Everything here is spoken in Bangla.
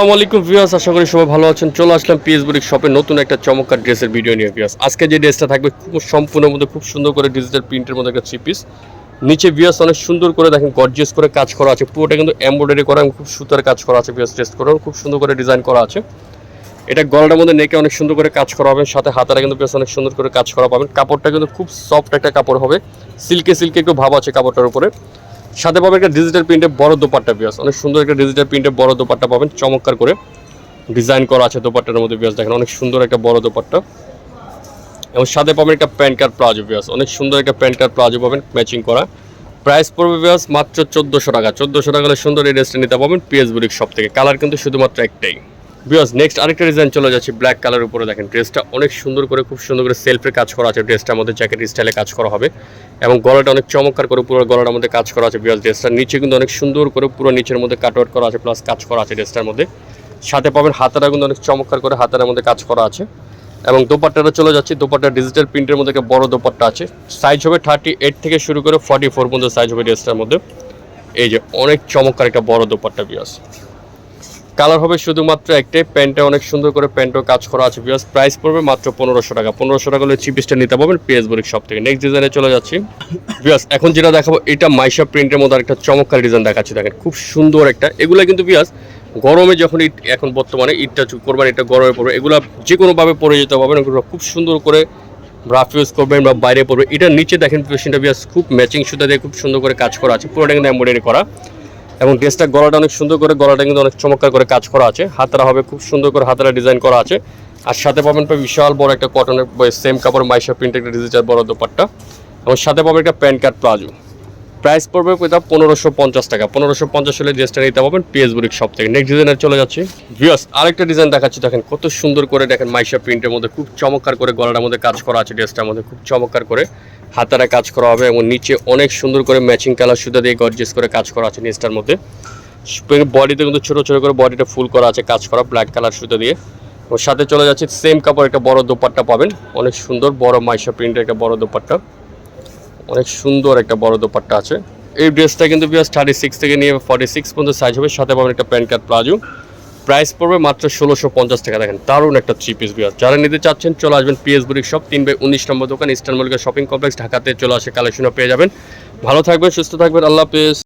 আসসালামু আলাইকুম ভিউয়ার্স, আশা করি সবাই ভালো আছেন। চলে আসলাম পিএস বুটিক শপে নতুন একটা চমৎকার ড্রেসের ভিডিও নিয়ে ভিউয়ার্স। আজকে যে ড্রেসটা থাকবে খুব সম্পূর্ণ মধ্যে খুব সুন্দর করে ডিজিটাল প্রিন্টের মধ্যে একটা থ্রি পিস নিচে ভিউয়ার্স অনেক সুন্দর করে দেখেন গর্জিয়াস করে কাজ করা আছে। পুরোটা কিন্তু এমব্রয়ডারি করা এবং খুব সুতার কাজ করা আছে ভিউয়ার্স টেস্ট করা খুব সুন্দর করে ডিজাইন করা আছে। এটা গলাটার মধ্যে নেকে অনেক সুন্দর করে কাজ করা হবে, সাথে হাতারা কিন্তু বেশ অনেক সুন্দর করে কাজ করা পাবেন। কাপড়টা কিন্তু খুব সফট একটা কাপড় হবে। সিল্কে সিল্কে একটু ভাব আছে কাপড়টার উপরে। সাথে পাবেন একটা ডিজিটাল প্রিন্টের বড় দোপাট্টা বিয়াস অনেক সুন্দর একটা ডিজিটাল প্রিন্টের বড় দোপাট্টা পাবেন। চমৎকার করে ডিজাইন করা আছে দোপাট্টার মধ্যে বিয়াস দেখেন। অনেক সুন্দর একটা বড় দোপাট্টা। এবং সাথে পাবেন একটা প্যান্ট কার্ড প্লাজো বিয়াস অনেক সুন্দর একটা প্যান্ট কার্ড প্লাজো পাবেন ম্যাচিং করা। প্রাইস পড়বে বিয়াস মাত্র চোদ্দোশো টাকা। চোদ্দোশো টাকা হলে সুন্দর এই ড্রেসটা নিতে পাবেন পিএস বুরিক শপ থেকে। কালার কিন্তু শুধুমাত্র একটাই। বিয়াস নেক্সট আরেকটা ডিজাইন চলে যাচ্ছে ব্ল্যাক কালার উপরে। দেখেন ড্রেসটা অনেক সুন্দর করে, খুব সুন্দর করে সেলফের কাজ করা আছে। ড্রেসটার মধ্যে জ্যাকেট স্টাইলে কাজ করা হবে। এবং গলাটা অনেক চমৎকার করে, পুরো গলাটার মধ্যে কাজ করা আছে। বিয়াস ড্রেসটার নিচে কিন্তু অনেক সুন্দর করে, পুরো নিচের মধ্যে কাটওয়ার্ক করা আছে প্লাস কাজ করা আছে ড্রেসটার মধ্যে। সাথে পাবেন হাতারা কিন্তু অনেক চমৎকার করে, হাতার মধ্যে কাজ করা আছে। এবং দোপাট্টাটা চলে যাচ্ছে, দোপাট্টা ডিজিটাল প্রিন্টের মধ্যে একটা বড় দোপাট্টা আছে। সাইজ হবে থার্টি এইট থেকে শুরু করে ফর্টি ফোর পর্যন্ত সাইজ হবে ড্রেসটার মধ্যে। এই যে অনেক চমৎকার একটা বড় দোপাট্টা বিয়াস কালার হবে শুধুমাত্র একটাই প্যান্টটা অনেক সুন্দর করে প্যান্টও কাজ করা আছে বিয়াস প্রাইস পড়বে মাত্র পনেরোশো টাকা। পনেরোশো টাকা হলে চিপিসটা নিতে পারবেন পিএস বুরিক সব থেকে। নেক্সট ডিজাইনে চলে যাচ্ছি। বিয়াস এখন যেটা দেখাবো, এটা মাইশা প্রিন্টের মধ্যে একটা চমৎকার ডিজাইন দেখাচ্ছি। দেখেন, খুব সুন্দর একটা। এগুলা কিন্তু বিয়াস গরমে যখন ইট এখন বর্তমানে ইটটা করবেন, এটা গরমে পড়বে। এগুলো যে কোনোভাবে পরে যেতে পারবেন এগুলো খুব সুন্দর করে রাফ ইউজ করবেন বা বাইরে পড়বে। এটার নিচে দেখেন পেশেন্টটা বিয়াস খুব ম্যাচিং সুতা দিয়ে খুব সুন্দর করে কাজ করা আছে। পুরোটা কিন্তু এমব্রয়ডারি করা। এবং ড্রেসটা গলাটা অনেক সুন্দর করে, গলাটা কিন্তু অনেক চমৎকার করে কাজ করা আছে। হাতারা হবে খুব সুন্দর করে হাতারা ডিজাইন করা আছে। আর সাথে পাবেন বিশাল বড় একটা কটনের সেম কাপড়, মাইশা প্রিন্ট একটা ডিজিটাল বড় দোপাট্টা। এবং সাথে পাবেন একটা প্যান্ট কার্ড প্লাজো। প্রাইস পড়বে এটা পনেরোশো পঞ্চাশ টাকা। পনেরোশো পঞ্চাশ হলে ড্রেসটা নিতে পারবেন পিএস বুরিক শপ থেকে। নেক্সট ডিজাইনের চলে যাচ্ছি। ভিউয়ার্স আরেকটা ডিজাইন দেখাচ্ছি, দেখেন কত সুন্দর করে দেখেন মাইশা প্রিন্টের মধ্যে খুব চমৎকার করে গলাটার মধ্যে কাজ করা আছে ড্রেসটার মধ্যে, খুব চমৎকার করে হাতারা কাজ করা হবে এবং নিচে অনেক সুন্দর করে ম্যাচিং কালার সুতা দিয়ে গর্জিয়াস করে কাজ করা আছে নিচটার মধ্যে। বডিতে কিন্তু ছোট ছোট করে বডিটা ফুল করা আছে, কাজ করা ব্ল্যাক কালার সুতো দিয়ে। ওর সাথে চলে যাচ্ছে সেম কাপড়, একটা বড় দোপাট্টা পাবেন। অনেক সুন্দর বড় মাইশা প্রিন্টের একটা বড় দোপাট্টা। অনেক সুন্দর একটা বড় দোপাট্টা আছে। এই ড্রেসটা কিন্তু বিয়াস থার্টি সিক্স থেকে নিয়ে ফর্টি সিক্স পর্যন্ত সাইজ হবে, সাথে পাবেন একটা প্যান্ট কার্ড প্লাজো। প্রাইস পড়বে মাত্র ষোলোশো পঞ্চাশ টাকা। দেখেন, দারুণ একটা থ্রি পিস বিয়াস যারা নিতে চাচ্ছেন, চলে আসবেন পিএস বুরিক শপ তিন বাই উনিশ নম্বর দোকান, ইস্টার্ন মল্লিকা শপিং কমপ্লেক্স ঢাকাতে চলে আসে কালেকশনও পেয়ে যাবেন। ভালো থাকবেন, সুস্থ থাকবেন, আল্লাহ হাফেজ।